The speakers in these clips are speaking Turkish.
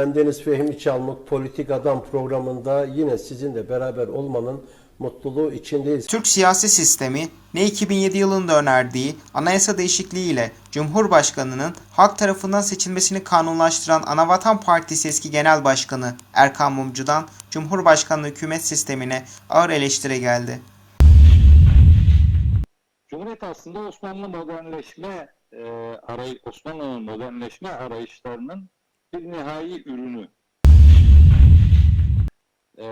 Bendeniz Fehmi Çalmık Politik Adam programında yine sizinle beraber olmanın mutluluğu içindeyiz. Türk siyasi sistemi ne 2007 yılında önerdiği anayasa değişikliği ile Cumhurbaşkanı'nın halk tarafından seçilmesini kanunlaştıran Anavatan Partisi eski genel başkanı Erkan Mumcu'dan Cumhurbaşkanlığı hükümet sistemine ağır eleştiri geldi. Cumhuriyet aslında Osmanlı modernleşme e, aray Osmanlı'nın modernleşme arayışlarının bir nihai ürünü. E,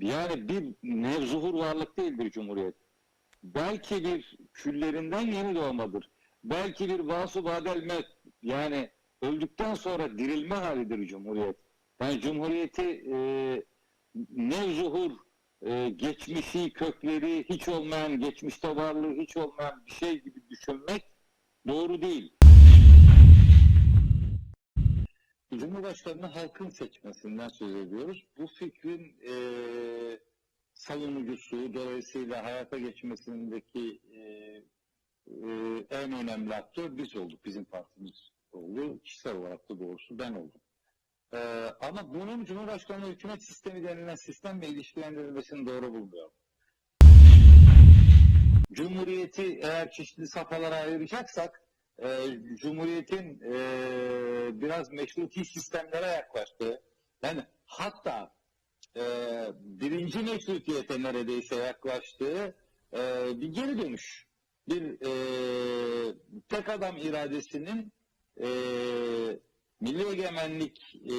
yani bir nevzuhur varlık değildir Cumhuriyet. Belki bir küllerinden yeni doğmadır. Belki bir vasu badelme yani öldükten sonra dirilme halidir Cumhuriyet. Yani Cumhuriyeti e, nevzuhur e, geçmişi, kökleri hiç olmayan, geçmişte varlığı hiç olmayan bir şey gibi düşünmek doğru değil. Cumhurbaşkanını halkın seçmesinden söz ediyoruz. Bu fikrin e, savunucusu, dolayısıyla hayata geçmesindeki e, e, en önemli aktör biz olduk, bizim partimiz oldu. Kişisel olarak da doğrusu ben oldum. Ee, ama bunun Cumhurbaşkanlığı hükümet sistemi denilen sistemle ilişkilendirilmesini doğru bulmuyorum. Cumhuriyeti eğer çeşitli safhalara ayıracaksak e, Cumhuriyetin e, biraz meşruti sistemlere yaklaştığı yani hatta e, birinci meşrutiyete neredeyse yaklaştığı e, bir geri dönüş. Bir e, tek adam iradesinin e, milli egemenlik e, e,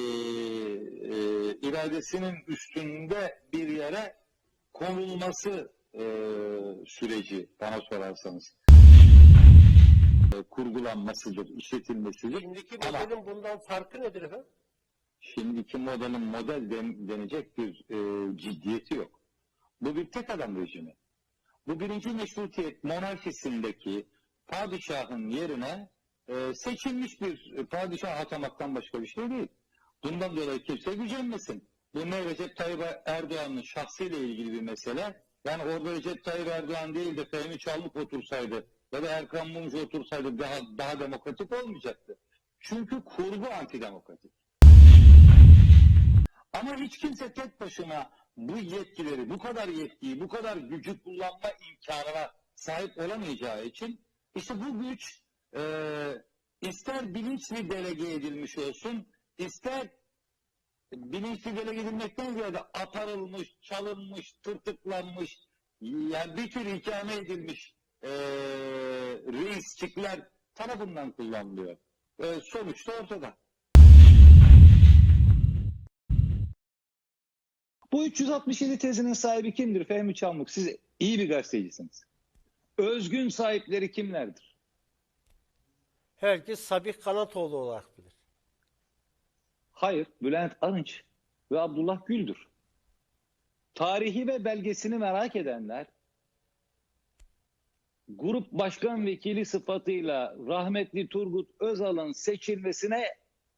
iradesinin üstünde bir yere konulması e, süreci bana sorarsanız kurgulanmasıdır, işletilmesidir. Şimdiki Ama- modelin bundan farkı nedir efendim? Şimdiki modelin model den- denecek bir e, ciddiyeti yok. Bu bir tek adam rejimi. Bu birinci meşrutiyet monarşisindeki padişahın yerine e, seçilmiş bir padişah atamaktan başka bir şey değil. Bundan dolayı kimse gücenmesin. Bu ne Recep Tayyip Erdoğan'ın şahsıyla ilgili bir mesele. Yani orada Recep Tayyip Erdoğan değil de Fehmi Çalmık otursaydı ya da Erkan Mumcu otursaydı daha, daha demokratik olmayacaktı. Çünkü kurgu antidemokratik. Ama hiç kimse tek başına bu yetkileri, bu kadar yetkiyi, bu kadar gücü kullanma imkanına sahip olamayacağı için işte bu güç e, ister bilinçli delege edilmiş olsun, ister bilinçli delege edilmekten ziyade aparılmış, çalınmış, tırtıklanmış, yani bir tür ikame edilmiş e, reisçikler tarafından kullanılıyor. E, sonuçta ortada. Bu 367 tezinin sahibi kimdir Fehmi Çalmık? Siz iyi bir gazetecisiniz. Özgün sahipleri kimlerdir? Herkes Sabih Kanatoğlu olarak bilir. Hayır, Bülent Arınç ve Abdullah Gül'dür. Tarihi ve belgesini merak edenler grup başkan vekili sıfatıyla rahmetli Turgut Özal'ın seçilmesine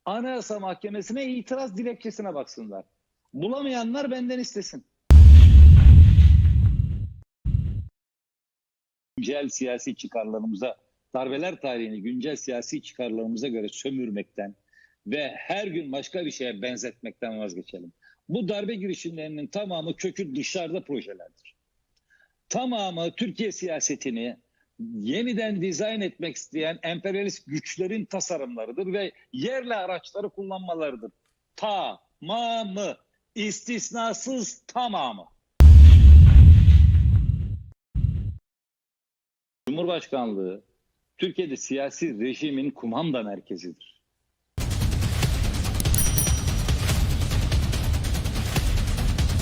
Anayasa Mahkemesi'ne itiraz dilekçesine baksınlar. Bulamayanlar benden istesin. Güncel siyasi çıkarlarımıza, darbeler tarihini güncel siyasi çıkarlarımıza göre sömürmekten ve her gün başka bir şeye benzetmekten vazgeçelim. Bu darbe girişimlerinin tamamı kökü dışarıda projelerdir. Tamamı Türkiye siyasetini yeniden dizayn etmek isteyen emperyalist güçlerin tasarımlarıdır ve yerli araçları kullanmalarıdır. Tamamı, istisnasız tamamı. Cumhurbaşkanlığı Türkiye'de siyasi rejimin kumanda merkezidir.